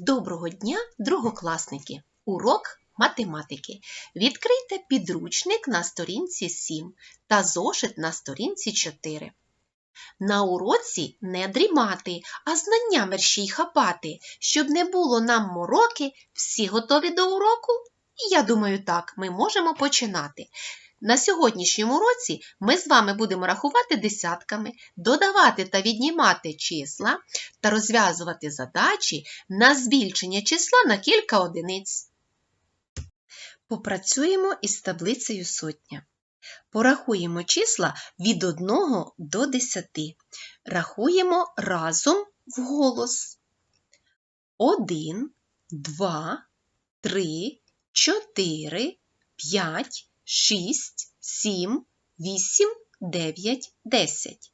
Доброго дня, другокласники! Урок математики. Відкрийте підручник на сторінці 7 та зошит на сторінці 4. На уроці не дрімати, а знання мерщій хапати, щоб не було нам мороки, всі готові до уроку? Я думаю, так, ми можемо починати. На сьогоднішньому році ми з вами будемо рахувати десятками, додавати та віднімати числа та розв'язувати задачі на збільшення числа на кілька одиниць. Попрацюємо із таблицею сотня. Порахуємо числа від 1 до 10. Рахуємо разом вголос. 1, 2, 3, 4, 5, 6, 7, 8, 9, 10.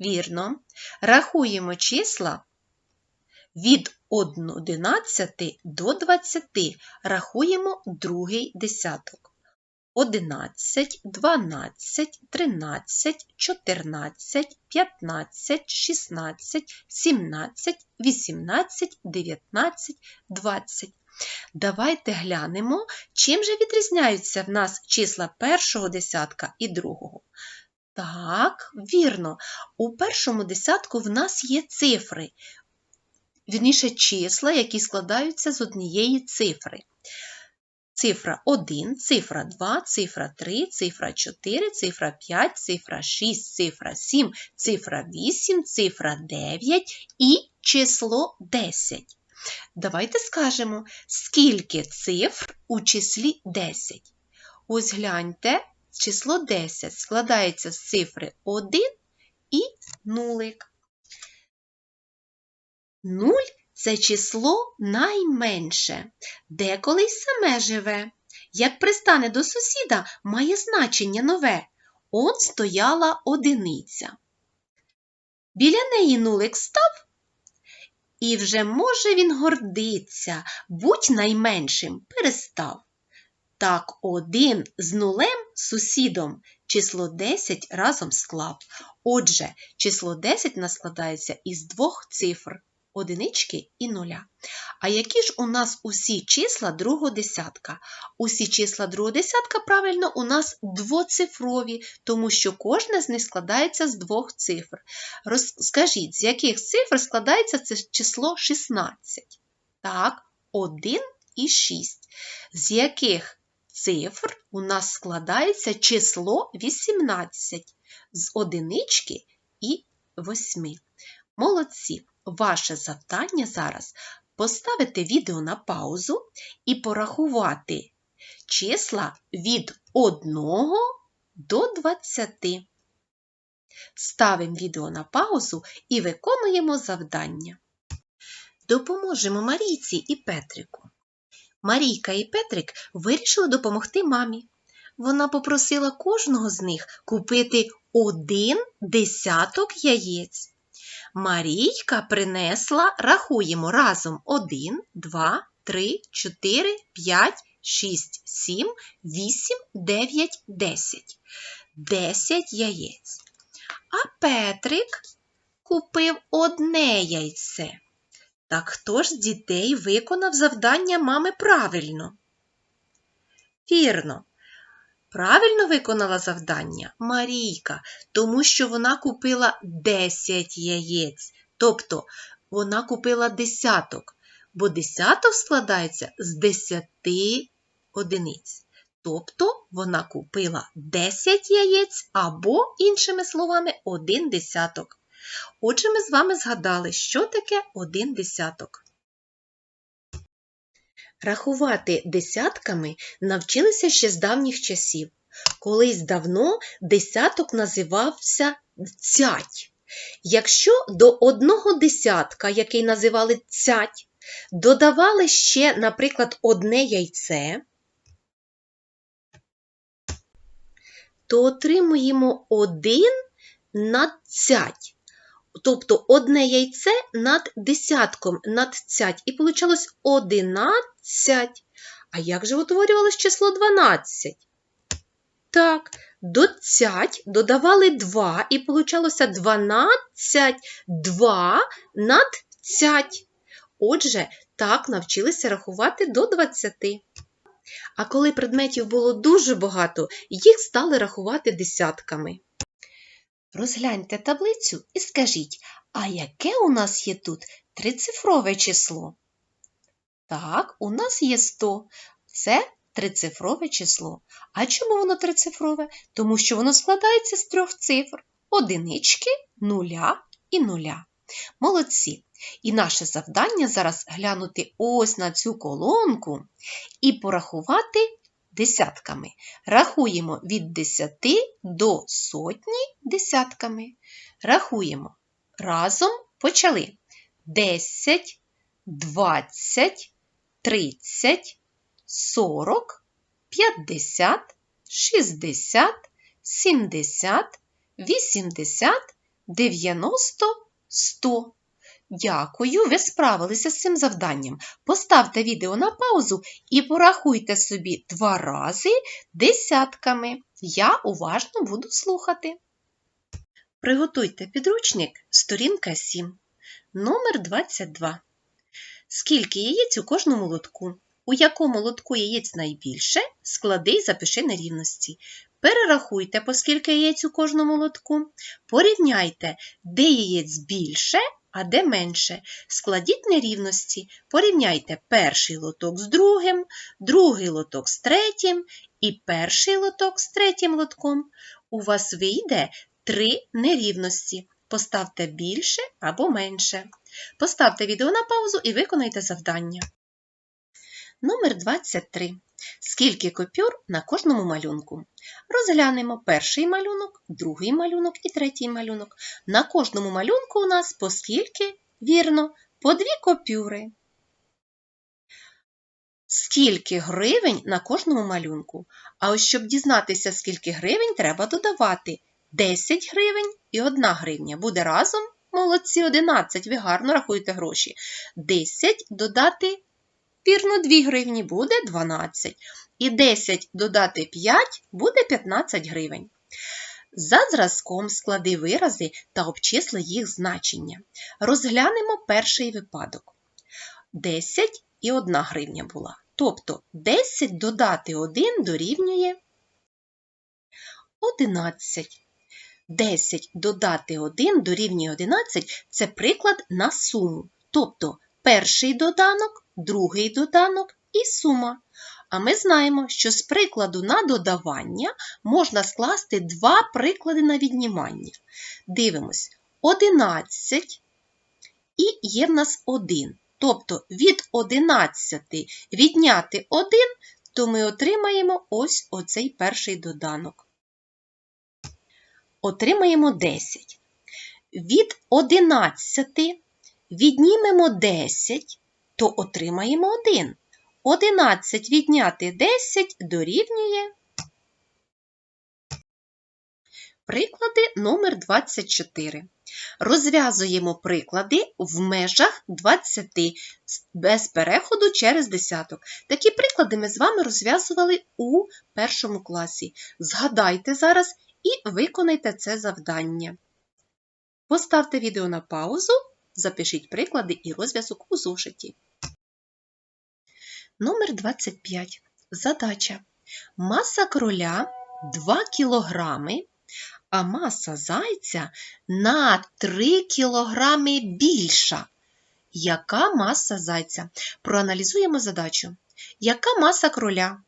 Вірно. Рахуємо числа від 11 до 20. Рахуємо другий десяток. 11, 12, 13, 14, 15, 16, 17, 18, 19, 20. Давайте глянемо, чим же відрізняються в нас числа першого десятка і другого. Так, вірно, у першому десятку в нас є цифри, вірніше числа, які складаються з однієї цифри. Цифра 1, цифра 2, цифра 3, цифра 4, цифра 5, цифра 6, цифра 7, цифра 8, цифра 9 і число 10. Давайте скажемо, скільки цифр у числі 10. Ось гляньте, число 10 складається з цифри 1 і нулик. 0 це число найменше, деколи й саме живе. Як пристане до сусіда, має значення нове. Он стояла одиниця. Біля неї нулик став, і вже може він гордиться, будь найменшим перестав. Так один з нулем сусідом число 10 разом склав. Отже, число 10 наскладається із двох цифр одинички і нуля. А які ж у нас усі числа другого десятка? Усі числа другого десятка, правильно, у нас двоцифрові, тому що кожне з них складається з двох цифр. Розкажіть, з яких цифр складається це число 16? Так, 1 і 6. З яких цифр у нас складається число 18 з одинички і 8. Молодці! Ваше завдання зараз поставити відео на паузу і порахувати числа від 1 до 20. Ставимо відео на паузу і виконуємо завдання. Допоможемо Марійці і Петрику. Марійка і Петрик вирішили допомогти мамі. Вона попросила кожного з них купити один десяток яєць. Марійка принесла, рахуємо разом 1, 2, 3, 4, 5, 6, 7, 8, 9, 10. 10 яєць. А Петрик купив одне яйце. Так хто ж з дітей виконав завдання мами правильно? Вірно. Правильно виконала завдання Марійка, тому що вона купила 10 яєць. Тобто вона купила десяток, бо десяток складається з 10 одиниць. Тобто вона купила 10 яєць або, іншими словами, один десяток. Отже, ми з вами згадали, що таке один десяток. Рахувати десятками навчилися ще з давніх часів. Колись давно десяток називався цять. Якщо до одного десятка, який називали цять, додавали ще, наприклад, одне яйце, то отримуємо один над цять. Тобто одне яйце над десятком над цять. І вийшло 11. А як же утворювалось число 12? Так, до цять додавали 2 і вийшло 12, 2 над цять. Отже, так навчилися рахувати до 20. А коли предметів було дуже багато, їх стали рахувати десятками. Розгляньте таблицю і скажіть, а яке у нас є тут трицифрове число? Так, у нас є 100. Це трицифрове число. А чому воно трицифрове? Тому що воно складається з трьох цифр одинички, нуля і нуля. Молодці! І наше завдання зараз глянути ось на цю колонку і порахувати десятками. Рахуємо від 10 до сотні десятками. Рахуємо. Разом почали. 10, 20, 30, 40, 50, 60, 70, 80, 90, 100. Дякую, ви справилися з цим завданням. Поставте відео на паузу і порахуйте собі два рази десятками. Я уважно буду слухати. Приготуйте підручник, сторінка 7, номер 22. Скільки яєць у кожному лотку? У якому лотку яєць найбільше? Склади і запиши нерівності. Перерахуйте, по скільки яєць у кожному лотку. Порівняйте, де яєць більше, а де менше. Складіть нерівності. Порівняйте перший лоток з другим, другий лоток з третім і перший лоток з третім лотком. У вас вийде три нерівності. Поставте більше або менше. Поставте відео на паузу і виконайте завдання. Номер 23. Скільки купюр на кожному малюнку? Розглянемо перший малюнок, другий малюнок і третій малюнок. На кожному малюнку у нас по скільки? Вірно, по дві купюри. Скільки гривень на кожному малюнку? А ось щоб дізнатися, скільки гривень, треба додавати 10 гривень і 1 гривня. Буде разом, молодці, 11. Ви гарно рахуєте гроші. 10 додати Вірно, 2 гривні буде 12. І 10 додати 5 буде 15 гривень. За зразком склади вирази та обчисли їх значення. Розглянемо перший випадок. 10 і 1 гривня була. Тобто 10 додати 1 дорівнює 11. 10 додати 1 дорівнює 11 це приклад на суму. Тобто перший доданок, другий доданок і сума. А ми знаємо, що з прикладу на додавання можна скласти два приклади на віднімання. Дивимось, 11 і є в нас 1. Тобто від 11 відняти 1, то ми отримаємо ось оцей перший доданок. Отримаємо 10. Від 11 віднімемо 10, то отримаємо 1. 11 відняти 10 дорівнює. Приклади номер 24. Розв'язуємо приклади в межах 20 без переходу через десяток. Такі приклади ми з вами розв'язували у першому класі. Згадайте зараз і виконайте це завдання. Поставте відео на паузу, запишіть приклади і розв'язок у зошиті. Номер 25. Задача. Маса кроля 2 кілограми, а маса зайця на 3 кілограми більша. Яка маса зайця? Проаналізуємо задачу. Яка маса кроля?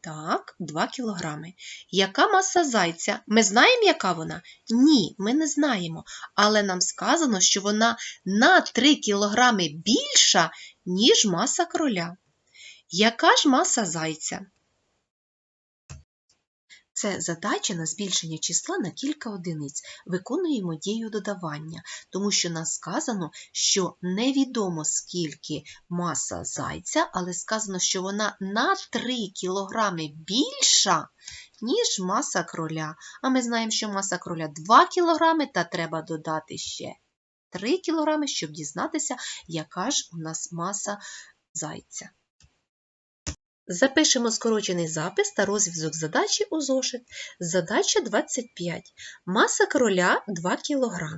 Так, 2 кілограми. Яка маса зайця? Ми знаємо, яка вона? Ні, ми не знаємо. Але нам сказано, що вона на 3 кілограми більша, ніж маса кроля. Яка ж маса зайця? Це задача на збільшення числа на кілька одиниць. Виконуємо дію додавання, тому що нас сказано, що невідомо скільки маса зайця, але сказано, що вона на 3 кілограми більша, ніж маса кроля. А ми знаємо, що маса кроля 2 кілограми, та треба додати ще 3 кілограми, щоб дізнатися, яка ж у нас маса зайця. Запишемо скорочений запис та розв'язок задачі у зошит. Задача 25. Маса кроля 2 кг.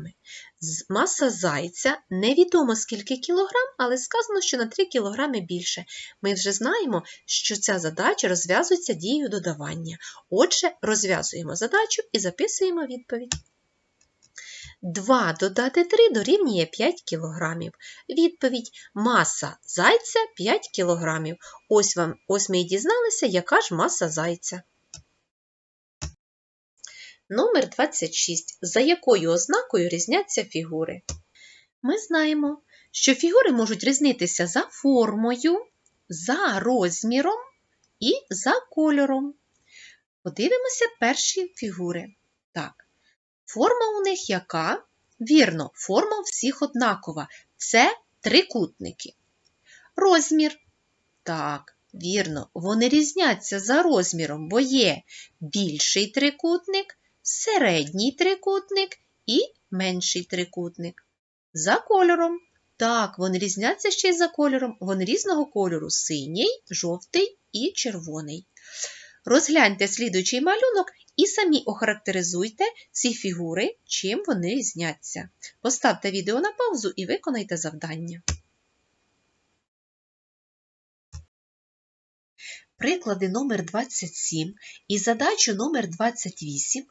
Маса зайця невідомо скільки кілограм, але сказано, що на 3 кг більше. Ми вже знаємо, що ця задача розв'язується дією додавання. Отже, розв'язуємо задачу і записуємо відповідь. 2 додати 3 дорівнює 5 кг. Відповідь маса зайця 5 кг. Ось, вам, ось ми і дізналися, яка ж маса зайця. Номер 26. За якою ознакою різняться фігури? Ми знаємо, що фігури можуть різнитися за формою, за розміром і за кольором. Подивимося перші фігури. Так, форма у них яка? Вірно, форма всіх однакова. Це трикутники. Розмір. Так, вірно, вони різняться за розміром, бо є більший трикутник, середній трикутник і менший трикутник. За кольором. Так, вони різняться ще й за кольором. Вони різного кольору синій, жовтий і червоний. Розгляньте слідуючий малюнок і самі охарактеризуйте ці фігури, чим вони різняться. Поставте відео на паузу і виконайте завдання. Приклади номер 27 і задачу номер 28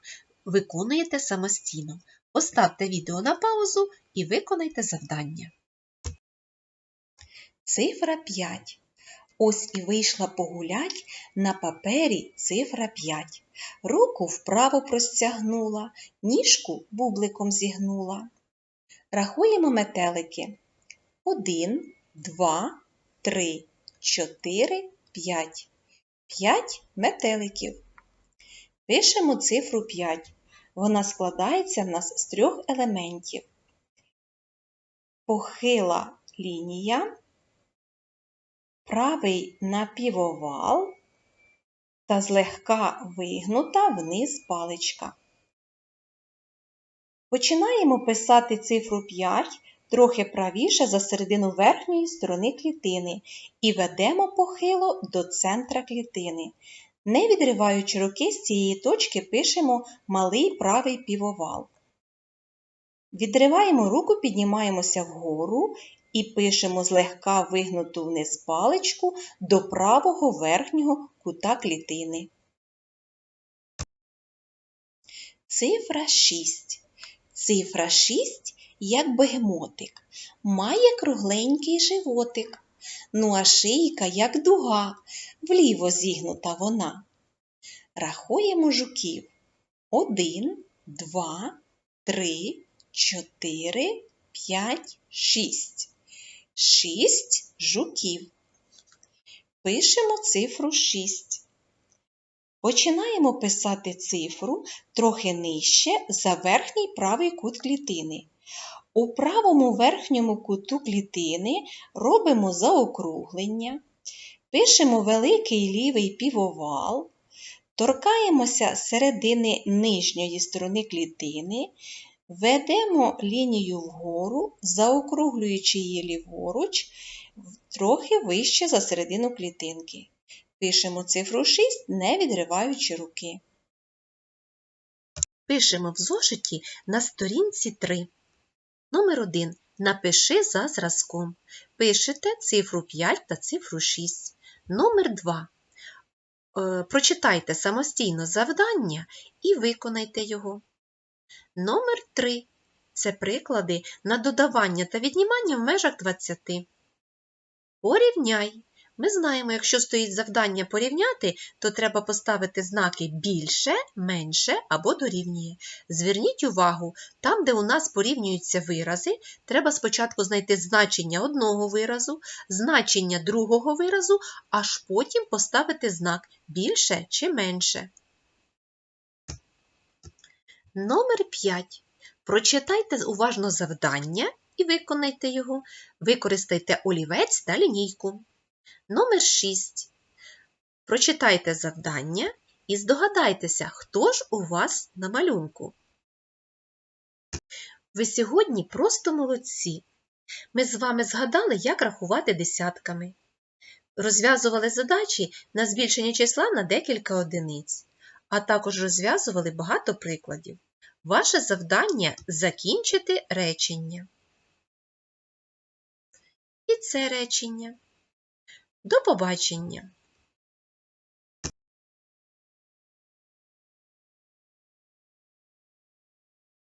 виконуєте самостійно. Поставте відео на паузу і виконайте завдання. Цифра 5. Ось і вийшла погулять на папері цифра 5. Руку вправо простягнула, ніжку бубликом зігнула. Рахуємо метелики. 1, 2, 3, 4, 5. 5 метеликів. Пишемо цифру 5. Вона складається в нас з трьох елементів. Похила лінія правий напівовал та злегка вигнута вниз паличка. Починаємо писати цифру 5 трохи правіше за середину верхньої сторони клітини і ведемо похило до центра клітини. Не відриваючи руки з цієї точки, пишемо малий правий півовал. Відриваємо руку, піднімаємося вгору і пишемо злегка вигнуту вниз паличку до правого верхнього кута клітини. Цифра 6. Цифра 6, як бегемотик, має кругленький животик. Ну а шийка, як дуга, вліво зігнута вона. Рахуємо жуків. Один, два, три, чотири, п'ять, шість. Шість жуків. Пишемо цифру 6. Починаємо писати цифру трохи нижче за верхній правий кут клітини. У правому верхньому куту клітини робимо заокруглення, пишемо великий лівий півовал, торкаємося середини нижньої сторони клітини, ведемо лінію вгору, заокруглюючи її ліворуч, трохи вище за середину клітинки. Пишемо цифру 6, не відриваючи руки. Пишемо в зошиті на сторінці 3. Номер 1. Напиши за зразком. Пишете цифру 5 та цифру 6. Номер 2. Е, прочитайте самостійно завдання і виконайте його. Номер 3. Це приклади на додавання та віднімання в межах 20. Порівняй. Ми знаємо, якщо стоїть завдання порівняти, то треба поставити знаки більше, менше або дорівнює. Зверніть увагу, там, де у нас порівнюються вирази, треба спочатку знайти значення одного виразу, значення другого виразу, аж потім поставити знак більше чи менше. Номер 5. Прочитайте уважно завдання і виконайте його. Використайте олівець та лінійку. Номер 6. Прочитайте завдання і здогадайтеся, хто ж у вас на малюнку. Ви сьогодні просто молодці. Ми з вами згадали, як рахувати десятками. розв'язували задачі на збільшення числа на декілька одиниць, а також розв'язували багато прикладів. Ваше завдання закінчити речення. І це речення. До побачення!